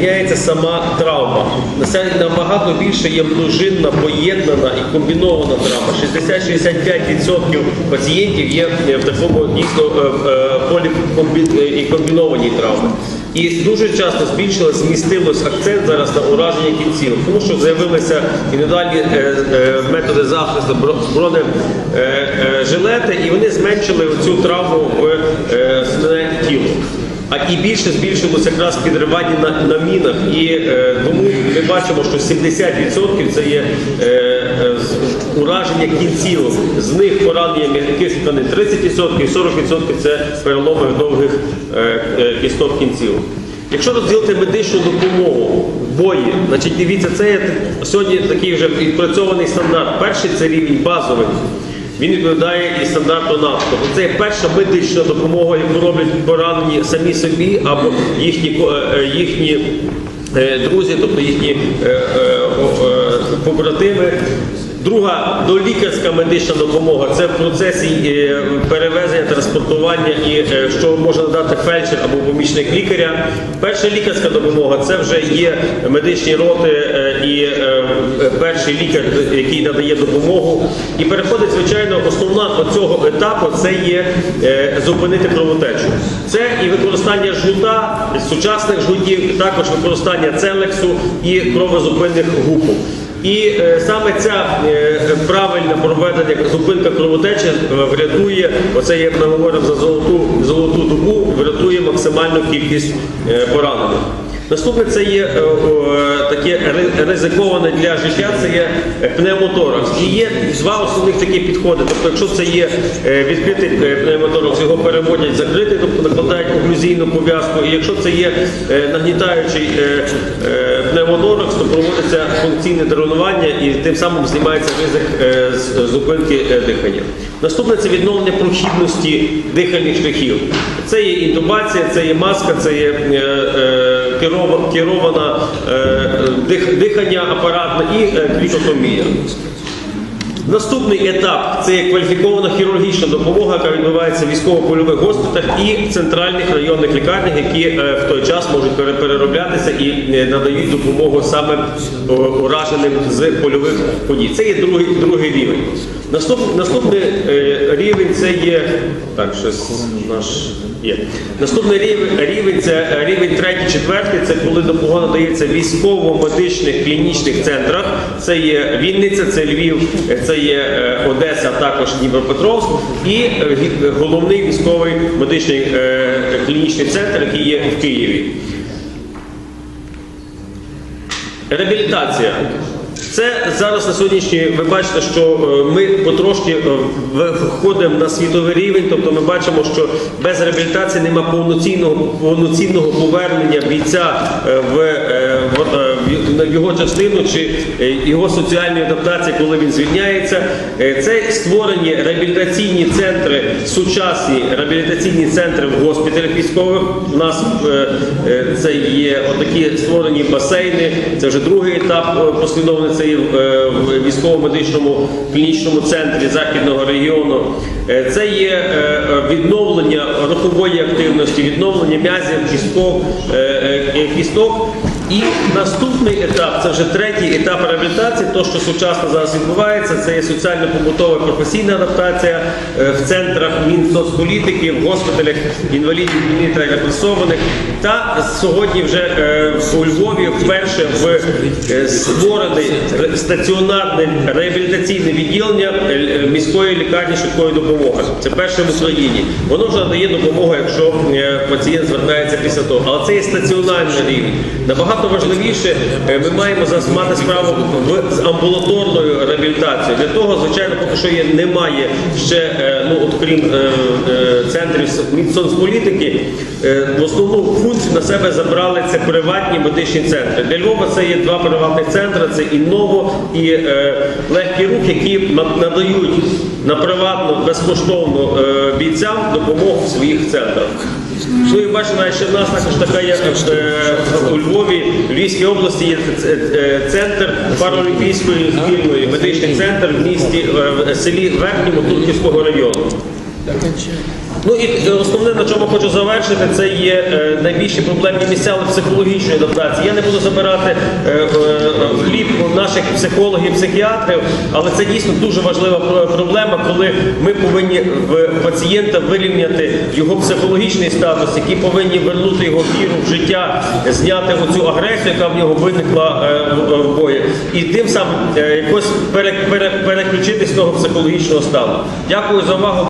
міняється сама травма. Набагато більше є множинна, поєднана і комбінована травма. 60-65% пацієнтів є е, в такому дійсно е, е, е, і комбінованій травмі. І дуже часто збільшилось, змістилось акцент зараз на ураження кінцівок, тому що з'явилися індивідуальні методи захисту, бро- бронежилети, і вони зменшили цю травму в тіло. А і більше збільшилося якраз підривання на, на мінах. І е, тому ми бачимо, що 70% це є е, е, ураження кінцівок. З них поранення м'яких тканин 30%, і 40% це переломи довгих е, е, кісток кінцівок. Якщо розділити медичну допомогу в бої, значить дивіться, це є сьогодні такий вже відпрацьований стандарт. Перший це рівень базовий. Він відповідає і стандарту НАТО. Це перша медична допомога, яку роблять поранені самі собі або їхні, е, е, їхні е, друзі, тобто їхні побратими. Друга долікарська медична допомога це в процесі е, перевезення, транспортування і е, що може надати фельдшер або помічник лікаря. Перша лікарська допомога це вже є медичні роти е, і перший лікар, який надає допомогу. І переходить, звичайно, основна цього етапу це є зупинити кровотечу. Це і використання жгута, сучасних жгутів, також використання целексу і кровозупинних гупок. І е, саме ця е, правильне проведення зупинка кровотечі е, врятує, оце як ми говоримо за золоту, золоту добу, врятує максимальну кількість поранених. Наступне це є таке ризиковане для життя, це є пневмоторакс. І є два основних такі підходи. Тобто, якщо це є відкритий пневмоторакс, його переводять закритий, тобто накладають оклюзійну пов'язку. І якщо це є нагнітаючий е, е, пневмоторакс, то проводиться функційне дренування і тим самим знімається ризик е, зупинки е, дихання. Наступне це відновлення прохідності дихальних шляхів. Це є інтубація, це є маска, це є е, керована дих- дихання апаратне і клікотомія. Наступний етап це кваліфікована хірургічна допомога, яка відбувається в військово-польових госпіталях і центральних районних лікарнях, які е, в той час можуть перероблятися і е, надають допомогу саме ураженим з польових подій. Це є другий, другий рівень. Наступ, наступний е, рівень це є так, щось наш є. Наступний рівень, рівень це рівень третій, четвертий. Це коли допомога надається військово-медичних клінічних центрах. Це є Вінниця, це Львів, е, є е, Одеса, також Дніпропетровськ і е, головний військовий медичний е, клінічний центр, який є в Києві. Реабілітація. Це зараз на сьогоднішній ви бачите, що е, ми потрошки е, виходимо на світовий рівень, тобто ми бачимо, що без реабілітації нема повноцінного повноцінного повернення бійця е, е, е, в його частину чи е, його соціальної адаптації, коли він звільняється. Е, Це створені реабілітаційні центри, сучасні реабілітаційні центри в госпіталях військових. У нас е, е, це є отакі створені басейни. Це вже другий етап е, послідовний. Це є в, е, військово-медичному клінічному центрі західного регіону. Е, Це є е, е, відновлення рухової активності, відновлення м'язів, кісток, е, е, кісток. І наступний етап, це вже третій етап реабілітації, то що сучасно зараз відбувається, це є соціально-побутова професійна адаптація е, в центрах Мінсоцполітики, в госпіталях інвалідів війни та репресованих. Та сьогодні вже е, у Львові вперше в е, створений стаціонарне реабілітаційне відділення міської лікарні швидкої допомоги. Це перше в Україні. Воно вже надає допомогу, якщо пацієнт звертається після того. Але це є стаціонарний рівень. Набагато важливіше, е, ми маємо зараз мати справу з амбулаторною реабілітацією. Для того, звичайно, поки що є, немає ще, е, ну от крім е, центрів Мінсоцполітики, е, в основну функцію на себе забрали це приватні медичні центри. Для Львова це є два приватних центри: це і е, легкий рух, які надають на приватну безкоштовно е, бійцям допомогу в своїх центрах. Ну і бачите, ще в нас також така є у Львові, Львівській області є е, центр паралімпійської збірної, медичний центр в місті е, в селі Верхньому Турківського району. Ну і е, основне, на чому хочу завершити, це є е, найбільші проблемні місця але психологічної адаптації. Я не буду забирати е, хліб наших психологів, психіатрів, але це дійсно дуже важлива проблема, коли ми повинні в пацієнта вирівняти його психологічний статус, які повинні вернути його віру в життя, зняти оцю агресію, яка в нього виникла в- бої, і тим самим якось пере- пере- з того психологічного стану. Дякую за увагу.